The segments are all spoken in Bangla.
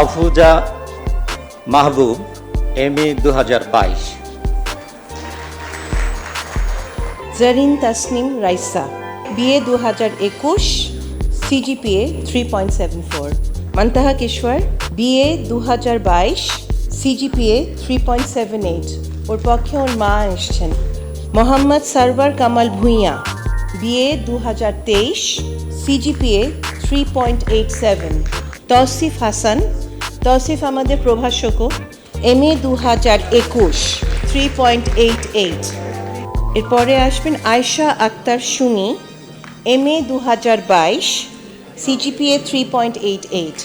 মাহফুজা মাহবুব এম এ দু হাজার বাইশ। জারিন তাসনিম রাইসা, বিএ দু হাজার একুশ, CGPA three point seven four. Muntaha Kishore, BA দু হাজার বাইশ, CGPA three point seven eight. ওর পক্ষে ওর মা এসছেন। মোহাম্মদ সারওয়ার কামাল ভুঁইয়া, বিএ দু হাজার তেইশ, CGPA three point eight seven. Tausif Hasan Tausif আমাদের প্রভাষকও এম এ দু হাজার একুশ থ্রি পয়েন্ট এইট এইট এরপরে আসবেন আয়শা আক্তার সুনি এম এ দু হাজার বাইশ CGPA three point eight eight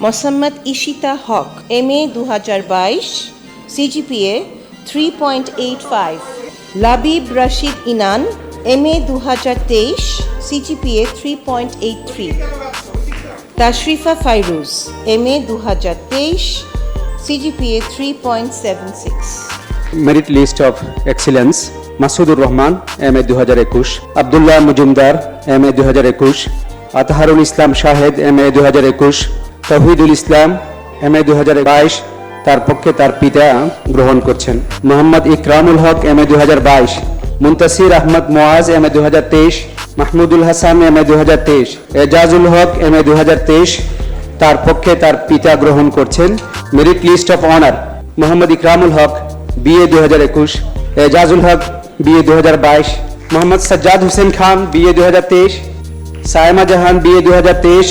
Mosammat Ishita Haque, M A দু হাজার বাইশ CGPA three point eight five Labib Rashid Inan, M A দু হাজার তেইশ CGPA three point eight three Tashrifa Fairuz M A দু হাজার তেইশ CGPA three point seven six merit list of excellence Masudur Rahman M A দু হাজার একুশ। আবদুল্লাহ মজুমদার এম এ দু হাজার একুশ। আতহারুল ইসলাম শাহেদ এম এ দু হাজার একুশ। তহিদুল ইসলাম এম এ দু হাজার বাইশ। তার পক্ষে তার পিতা গ্রহণ করছেন। মোহাম্মদ ইকরামুল হক এম এ দু হাজার বাইশ। মুন্তাসির আহমদ মোয়াজ এম এ দু হাজার তেইশ। মাহমুদুল হাসান এম এ দু হাজার তেইশ, এজাজুল হক এম এ তেইশ তার পক্ষে তার পিতা গ্রহণ করছেন। Merit list of honour Mohammad Ikramul Haque, BA দু হাজার একুশ, এজাজুল হক, বিএ দু হাজার বাইশ, মোহাম্মদ সাজ্জাদ হোসেন খান, বিএ দু হাজার তেইশ, সায়মা জাহান, বিএ দু হাজার তেইশ,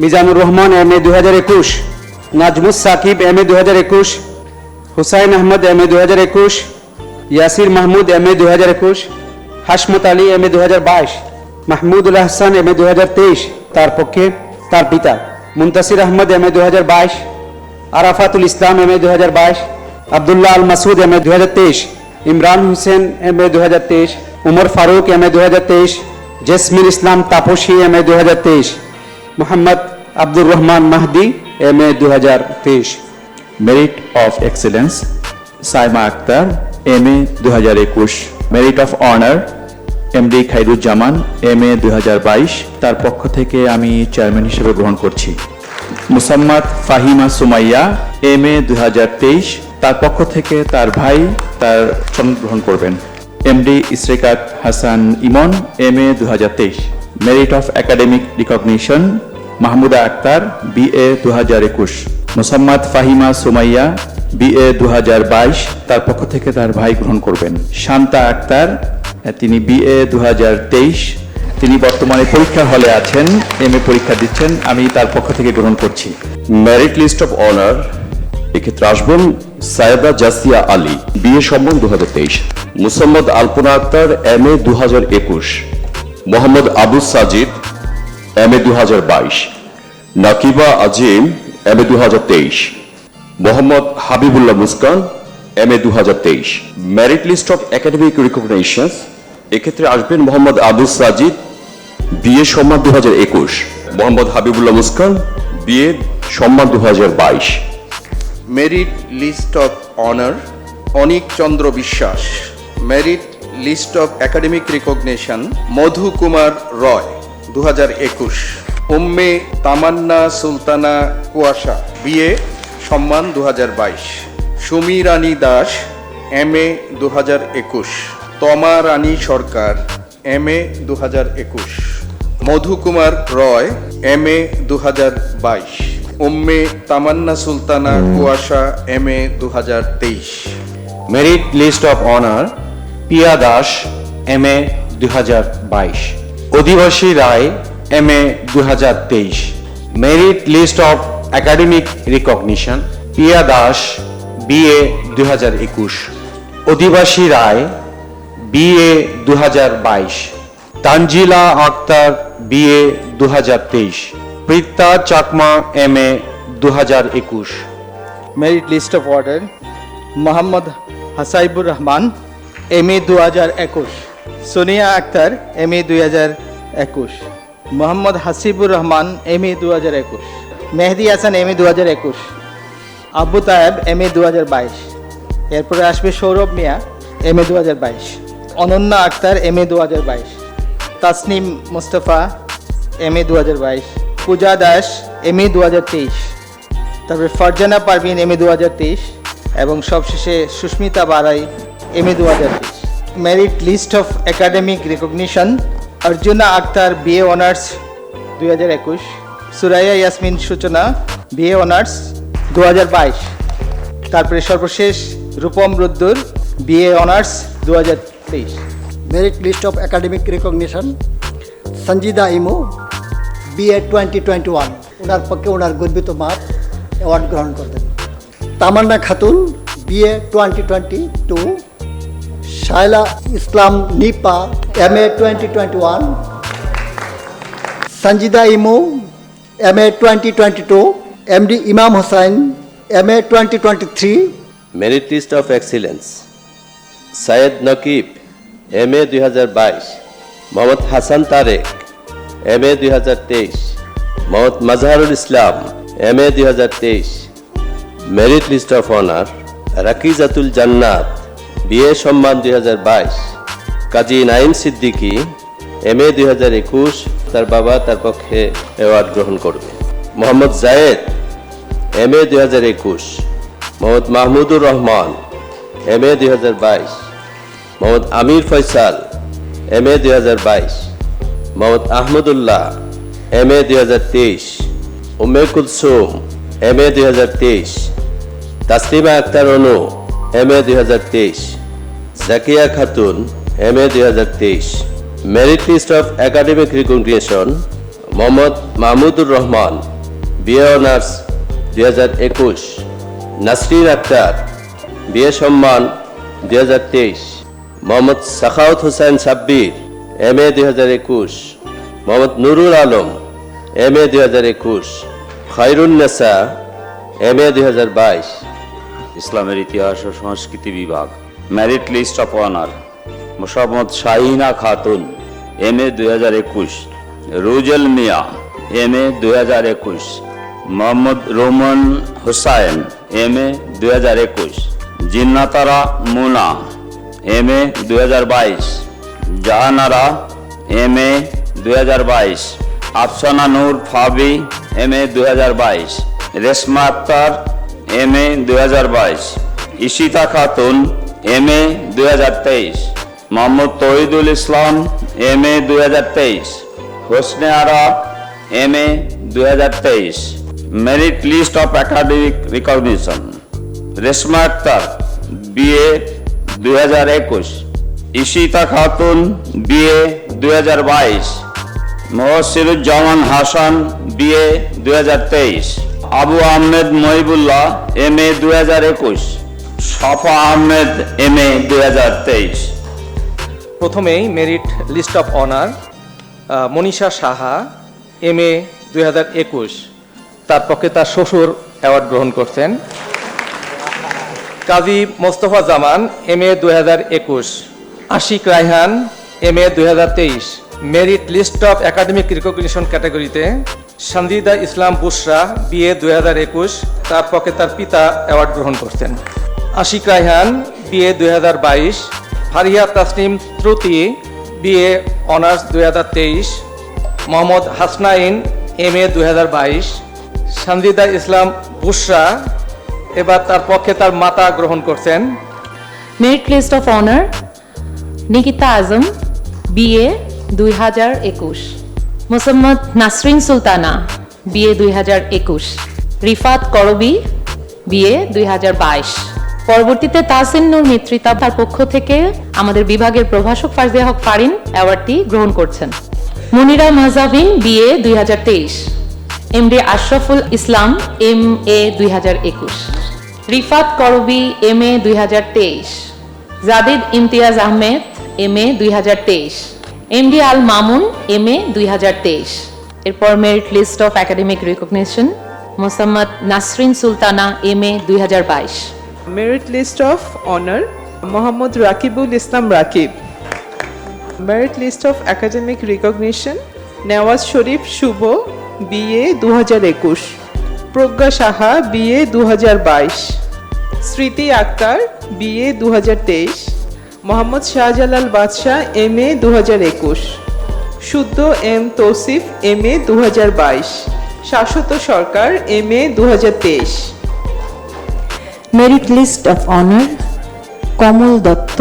মিজানুর রহমান এম এ দু হাজার একুশ, নাজমুস সাকিব এম এ দু হাজার একুশ, হুসাইন আহমদ এম এ দু হাজার একুশ, ইয়াসির মাহমুদ এম এ দু হাজার একুশ, হাসমত আলী এম এ দু হাজার বাইশ। মাহমুদুল হাসান এম এ দু হাজার তেইশ। তার পক্ষে তার পিতা মুন্তাসির আহমদ, এম এ দু হাজার বাইশ। আরাফাতুল ইসলাম, এম এ দু হাজার বাইশ। আবদুল্লাহ আল মাসুদ এম এ দু হাজার তেইশ। ইমরান হোসেন, এম এ দু হাজার তেইশ। উমর ফারুক, এম এ দু হাজার তেইশ। জেসমিন ইসলাম তাপসী, এম এ দু হাজার তেইশ। মোহাম্মদ আব্দুর রহমান মাহদি, এম এ দু হাজার তেইশ। Merit of excellence Saima Akter, M A দু হাজার একুশ। Merit of honour MD Khairuzzaman M A দু হাজার বাইশ, তার পক্ষ থেকে আমি চেয়ারম্যান হিসেবে গ্রহণ করছি। মুসাম্মাদ ফাহিমা সুমাইয়া এম এ দু হাজার তেইশ, তার পক্ষ থেকে তার ভাই, তার গ্রহণ করবেন। MD Israkat Hasan Emon M A দু হাজার তেইশ। Merit of academic recognition Mahmuda Akter BA দু হাজার একুশ। মোসাম্মদ ফাহিমা সুমাইয়া বিএ দু হাজার বাইশ, তার পক্ষ থেকে তার ভাই গ্রহণ করবেন। শান্তা আক্তার তিনি বিএ দু তিনি বর্তমানে পরীক্ষার হলে আছেন এম পরীক্ষা দিচ্ছেন। আমি তার পক্ষ থেকে গ্রহণ করছি। মেরিট লিস্ট অফ অনার এক্ষেত্রে আসবেন সায়েদা জাসিয়া আলী বিএ সম্মান দু মুসাম্মদ আলপনা আক্তার এম এ দু হাজার একুশ। মোহাম্মদ আবু সাজিদ এম এ দু হাজার বাইশ। নাকিবা আজিম এম এ দু হাজার তেইশ। মোহাম্মদ হাবিবুল্লাহ মুসকান এম এ দু হাজার তেইশ। Merit list of academic recognition এক্ষেত্রে আসবেন মোহাম্মদ আবু সাজিদ, বিএ সম্মান দু হাজার একুশ। মোহাম্মদ হাবিবুল্লাহ মুসকান, বিএ সম্মান দু হাজার বাইশ। Merit list of honour Anik Chandra Biswas. Merit list of academic recognition Madhu Kumar Roy দু হাজার একুশ। উম্মে তামান্না সুলতানা কুয়াশা, বিএ সম্মান দু হাজার বাইশ। সুমি রানী দাস, এম এ দু হাজার একুশ। তমা রানী সরকার, এম এ দু হাজার একুশ। মধু কুমার রয়, এম এ দু হাজার বাইশ। উম্মে তামান্না সুলতানা কুয়াশা, এম এ দু হাজার তেইশ। Merit list of honour, Piya Das, M A দু হাজার বাইশ। অধিবাসী রায়, এম এ দু হাজার তেইশ। Merit list of academic recognition, Piya Das BA দু হাজার একুশ। অধিবাসী রায় বিএ দু হাজার বাইশ। তানজিলা আক্তার বিএ দু হাজার তেইশ। প্রীতা চাকমা, এম এ দু হাজার একুশ। Merit list of order Mohammad Hasaibur Rahman M A দু হাজার একুশ। সোনিয়া আক্তার এম এ দুই হাজার একুশ। মোহাম্মদ হাসিবুর রহমান এম এ দু হাজার একুশ। মেহেদি হাসান এম এ দু হাজার একুশ। আবু তায়েব এম এ দু হাজার বাইশ। এরপরে আসবে সৌরভ মিয়া এম এ দু হাজার বাইশ। অনন্যা আক্তার এম এ দু হাজার বাইশ। তাসনিম মুস্তফা এম এ দু হাজার বাইশ। পূজা দাস এম এ দু হাজার তেইশ। তারপরে ফারজানা পারভিন এম এ দু হাজার তেইশ। এবং সবশেষে সুস্মিতা বারাই এম এ দু হাজার তেইশ। Merit list of academic recognition Arjuna Akter BA honours দুই হাজার একুশ। সুরাইয়া ইয়াসমিন সূচনা বিএ অনার্স দু হাজার বাইশ। তারপরে সর্বশেষ রূপম রুদ্দুর বিএ অনার্স দু হাজার তেইশ। Merit list of academic recognition Sanjida Emo BA twenty twenty one ওনার পক্ষে ওনার গর্বিত মাপ অ্যাওয়ার্ড গ্রহণ করবেন। Tamanna Khatun BA twenty twenty two Shaila Islam Nipa M A twenty twenty one Sanjida Emo M A twenty twenty two MD Imam Hossain M A twenty twenty three merit list of excellence Sayed Nakib M A দুই হাজার বাইশ মোহাম্মদ হাসান তারেক এম এ দুই হাজার তেইশ মোহাম্মদ মাজহারুল ইসলাম এম এ দুই হাজার তেইশ merit list of honour Rakijatul Jannat BA সম্মান দুই হাজার বাইশ কাজী নাইম সিদ্দিকী এম এ দুই হাজার একুশ তার বাবা তার পক্ষে অ্যাওয়ার্ড গ্রহণ করবে। মোহাম্মদ জায়েদ এম এ দুই হাজার একুশ, মোহাম্মদ মাহমুদুর রহমান এম এ দুই হাজার বাইশ, মোহাম্মদ আমির ফয়সাল এম এ দুই হাজার বাইশ, মোহাম্মদ আহমদুল্লাহ এম এ দুই হাজার তেইশ উমে কুলসুম এম এ দুই হাজার তেইশ, তাসলিমা আক্তার অনু এম এ দুই হাজার তেইশ, জাকিয়া খাতুন এম এ দুই হাজার তেইশ, merit list of academic recognition Mohammad Mahmudur Rahman BA honours দুই হাজার একুশ। নাসরিন আক্তার বিএ সম্মান দুই হাজার তেইশ। মোহাম্মদ সাখাউত হোসেন সাব্বির এম এ দুই হাজার একুশ। মোহাম্মদ নুরুল আলম, এম এ দুই হাজার একুশ। খৈরুন্নেসা এম এ দুই হাজার বাইশ। ইসলামের ইতিহাস ও সংস্কৃতি বিভাগ merit list of honour Mosammat Shahina Khatun, M A দুই হাজার একুশ। রুজল মিয়া, এম এ দুই হাজার একুশ। মোহাম্মদ রোমান হুসাইন এম এ দুই হাজার একুশ। জিন্নাতারা মুনা এম এ দুই হাজার বাইশ। জাহানারা এম এ দুই হাজার বাইশ। আফসানা নূর ফাবি এম এ দুই হাজার বাইশ। রেশমা আক্তার এম এ দুই হাজার বাইশ। ইশিতা খাতুন এম এ দুই হাজার তেইশ। মোহাম্মদ তহিদুল ইসলাম এম এ দুই হাজার তেইশ। হোসনে আরা এম এ দুই হাজার তেইশ। Merit list of academic recognition Reshma Akter BA দুই হাজার একুশ. ইশিতা খাতুন বিএ দুই হাজার বাইশ. মহসিরুজ্জামান হাসান বিএ দুই হাজার তেইশ. আবু আহমেদ মহিবুল্লাহ এম এ দুই হাজার একুশ. সফা আহমেদ এম এ দুই হাজার তেইশ. প্রথমেই merit list of honour Manisha Saha M A দুই হাজার একুশ। তার পক্ষে তার শ্বশুর অ্যাওয়ার্ড গ্রহণ করছেন। কাজী মোস্তফা জামান এম এ দুই হাজার একুশ। আশিক রায়হান এম এ তেইশ। Merit list of academic recognition ক্যাটাগরিতে সন্দিদা ইসলাম বুসরা বিএ দুই হাজার একুশ, তার পক্ষে তার পিতা অ্যাওয়ার্ড গ্রহণ করছেন। আশিক রায়হান বিএ দুই হাজার বাইশ। ফারিয়া তাসনিম ত্রুতি বিএ অনার্স দুই হাজার তেইশ। মোহাম্মদ হাসনাইন এম এ দুই হাজার বাইশ। সন্দিদা ইসলাম বুসরা এবার তার পক্ষে তার মাতা গ্রহণ করছেন। Merit list of honour Nikita Azam BA দুই হাজার একুশ। মোসাম্মদ নাসরিন সুলতানা বিএ দুই হাজার একুশ। রিফাত করবি বিএ দুই হাজার বাইশ। পরবর্তীতে তাহসিন নূর মিত্রিতা তার পক্ষ থেকে আমাদের বিভাগের প্রভাষক ফারজিয়া হক ফারিন অ্যাওয়ার্ডটি গ্রহণ করছেন। মুনিরা মাজাবিন বিএ দুই হাজার তেইশ। MD Ashraful Islam, M A দুই হাজার একুশ। রিফাত করবি, এম এ দুই জাবিদ ইমতিয়াজ আহমেদ, এম এ দুই তেইশ। MD Al Mamun, M A দুই হাজার তেইশ। এরপর merit list of academic recognition Mosammat Nasrin Sultana, M A দুই হাজার বাইশ। Merit list of honour Mohammad Rakibul Islam Rakib. Merit list of academic recognition Newaz Sharif Shuvo. BA দু হাজার একুশ। প্রজ্ঞা সাহা বিএ দু হাজার বাইশ। স্মৃতি আক্তার বিএ দু হাজার তেইশ। মোহাম্মদ শাহজালাল বাদশাহ এম এ দু হাজার একুশ। শুদ্ধ এম তৌসিফ এম এ দু হাজার বাইশ। শাশ্বত সরকার এম এ দু হাজার তেইশ। Merit list of honour Kamal Dutta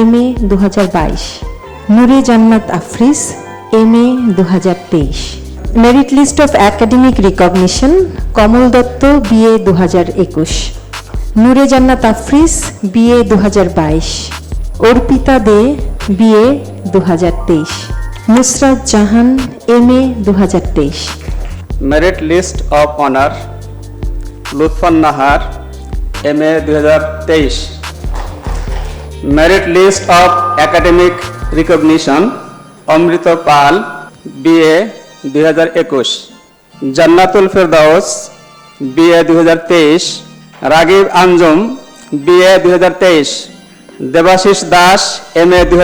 M A দু হাজার বাইশ। নুরে জান্নাত আফরিস এম এ দু হাজার তেইশ। Merit list of academic recognition Kamal Dutta BA দু হাজার একুশ. নুরে জান্নাত আফরিস বিএ দু হাজার বাইশ. অর্পিতা দে বিএ দু হাজার তেইশ. নুসরাত জাহান এম এ দু হাজার তেইশ merit list of honour Lutfun Nahar M A দুই merit list of academic recognition Amrit Pal BA দুই হাজার একুশ। জান্নাতুল ফেরদাউস বিএ দু হাজার তেইশ। রাগিব আঞ্জুম বিএ দু হাজার তেইশ। দেবাশিস দাস, এম এ দুই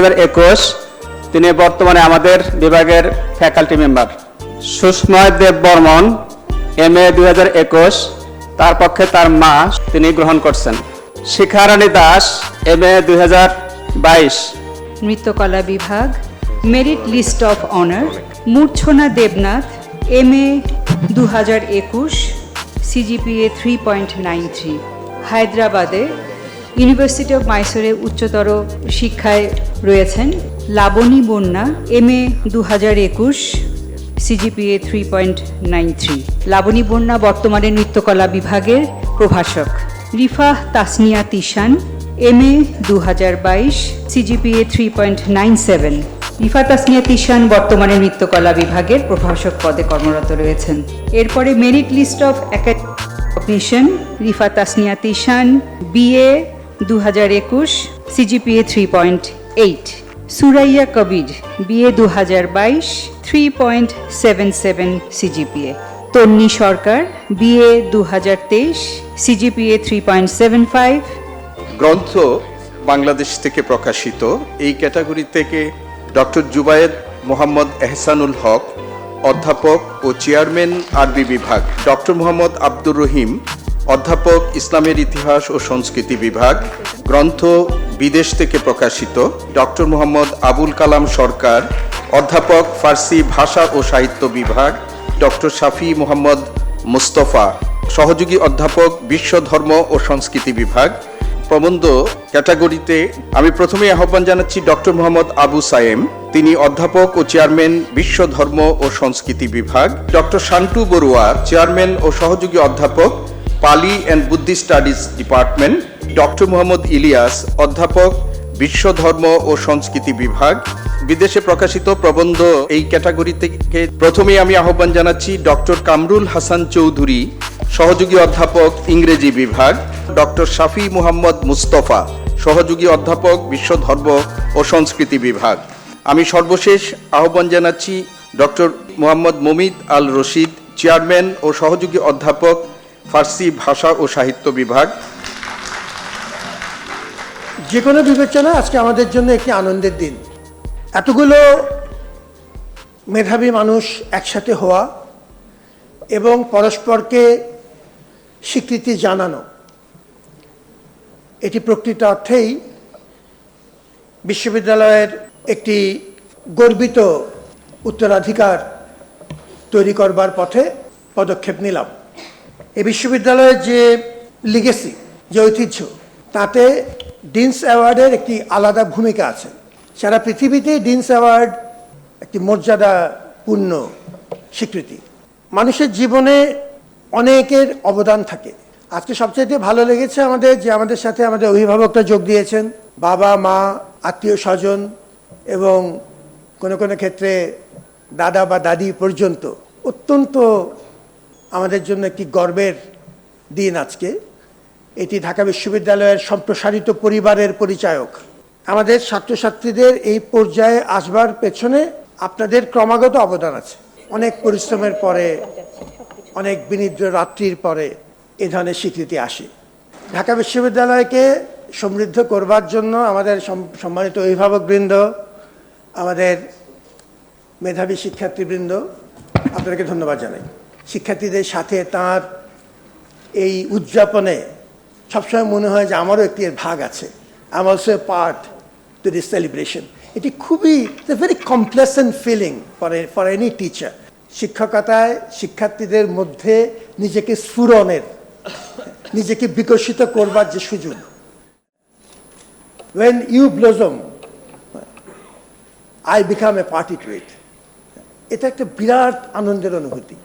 তিনি বর্তমানে আমাদের বিভাগের faculty member. Susmoy Dev Barman, M A দুই হাজার একুশ। তার পক্ষে তার মা তিনি গ্রহণ করছেন। শিখারানী দাস, এম এ দুই হাজার বাইশ। নৃত্যকলা বিভাগ merit list of honour Murchhana Debnath M A দু হাজার একুশ CGPA three point nine three হায়দ্রাবাদে ইউনিভার্সিটি অফ মাইসোরে উচ্চতর শিক্ষায় রয়েছেন লাবণী বন্যা এম এ দু হাজার একুশ CGPA three point nine three Labani Bonna বর্তমানে নৃত্যকলা বিভাগের প্রভাষক। রিফা তাসনিয়া তিশান এম এ দু হাজার বাইশ CGPA three point nine seven Rifa Tasnia Tishan বর্তমানে নৃত্যকলা বিভাগের প্রভাষক পদে কর্মরত রয়েছেন। এরপরে merit list of academician Rifa Tasnia Tishan BA দু হাজার একুশ, CGPA three point eight. Suraiya Kabir, BA দু হাজার বাইশ, three point seven seven CGPA. Tonni Sarkar, BA দু হাজার তেইশ, CGPA three point seven five. গ্রন্থ বাংলাদেশ থেকে প্রকাশিত। এই ক্যাটাগরি থেকে ডক্টর জুবায়েদ মোহাম্মদ এহসানুল হক, অধ্যাপক ও চেয়ারম্যান আরবি বিভাগ। ডক্টর মোহাম্মদ আব্দুর রহিম, অধ্যাপক ইসলামের ইতিহাস ও সংস্কৃতি বিভাগ। গ্রন্থ বিদেশ থেকে প্রকাশিত। ডক্টর মোহাম্মদ আবুল কালাম সরকার, অধ্যাপক ফার্সি ভাষা ও সাহিত্য বিভাগ। ডক্টর শাফি মোহাম্মদ মুস্তফা, সহযোগী অধ্যাপক বিশ্ব ধর্ম ও সংস্কৃতি বিভাগ। প্রবন্ধ ক্যাটাগরিতে আমি প্রথমে আহ্বান জানাচ্ছি ডক্টর মোহাম্মদ আবু সায়েম, তিনি অধ্যাপক ও চেয়ারম্যান বিশ্ব ধর্ম ও সংস্কৃতি বিভাগ, ডক্টর শান্টু বড়ুয়া, চেয়ারম্যান ও সহযোগী অধ্যাপক, Pali and Buddhist studies department, doctor Mohammad Ilias, অধ্যাপক বিশ্ব ধর্ম ও সংস্কৃতি বিভাগ, বিদেশে প্রকাশিত প্রবন্ধ এই ক্যাটাগরি থেকে প্রথমেই আমি আহ্বান জানাচ্ছি ডক্টর কামরুল হাসান চৌধুরী, সহযোগী অধ্যাপক, ইংরেজি বিভাগ, ডক্টর শাফি মুহাম্মদ মুস্তফা, সহযোগী অধ্যাপক, বিশ্ব ধর্ম ও সংস্কৃতি বিভাগ। আমি সর্বশেষ আহ্বান জানাচ্ছি ডক্টর মোহাম্মদ মমিদ আল রশিদ, চেয়ারম্যান ও সহযোগী অধ্যাপক, ফার্সি ভাষা ও সাহিত্য বিভাগ। যে কোনো বিবেচনা আজকে আমাদের জন্য একটি আনন্দের দিন। এতগুলো মেধাবী মানুষ একসাথে হওয়া এবং পরস্পরকে স্বীকৃতি জানানো, এটি প্রকৃত অর্থেই বিশ্ববিদ্যালয়ের একটি গর্বিত উত্তরাধিকার তৈরি করবার পথে পদক্ষেপ নিলাম। এই বিশ্ববিদ্যালয়ের যে লিগেসি যে ঐতিহ্য, তাতে ডিনস অ্যাওয়ার্ডের একটি আলাদা ভূমিকা আছে। সারা পৃথিবীতে ডিনস অ্যাওয়ার্ড একটি মর্যাদাপূর্ণ স্বীকৃতি। মানুষের জীবনে অনেকের অবদান থাকে। আজকে সবচাইতে ভালো লেগেছে আমাদের যে আমাদের সাথে আমাদের অভিভাবকরা যোগ দিয়েছেন। বাবা, মা, আত্মীয় স্বজন এবং কোনো কোনো ক্ষেত্রে দাদা বা দাদি পর্যন্ত। অত্যন্ত আমাদের জন্য একটি গর্বের দিন আজকে। এটি ঢাকা বিশ্ববিদ্যালয়ের সম্প্রসারিত পরিবারের পরিচায়ক। আমাদের ছাত্রছাত্রীদের এই পর্যায়ে আসবার পেছনে আপনাদের ক্রমাগত অবদান আছে। অনেক পরিশ্রমের পরে, অনেক বিনিদ্র রাত্রির পরে এ ধরনের স্বীকৃতি আসে। ঢাকা বিশ্ববিদ্যালয়কে সমৃদ্ধ করবার জন্য আমাদের সম্মানিত অভিভাবকবৃন্দ, আমাদের মেধাবী শিক্ষার্থীবৃন্দ, আপনাদেরকে ধন্যবাদ জানাই। শিক্ষার্থীদের সাথে তার এই উদযাপনে সবসময় মনে হয় যে আমারও একটি এর ভাগ আছে। I also a part to this celebration এটি খুবই it's a very complacent feeling for for any teacher শিক্ষকতায় শিক্ষার্থীদের মধ্যে নিজেকে স্ফুরণের নিজেকে বিকশিত করবার যে সুযোগ। When you blossom I become a party to it এটা একটা বিরাট আনন্দের অনুভূতি।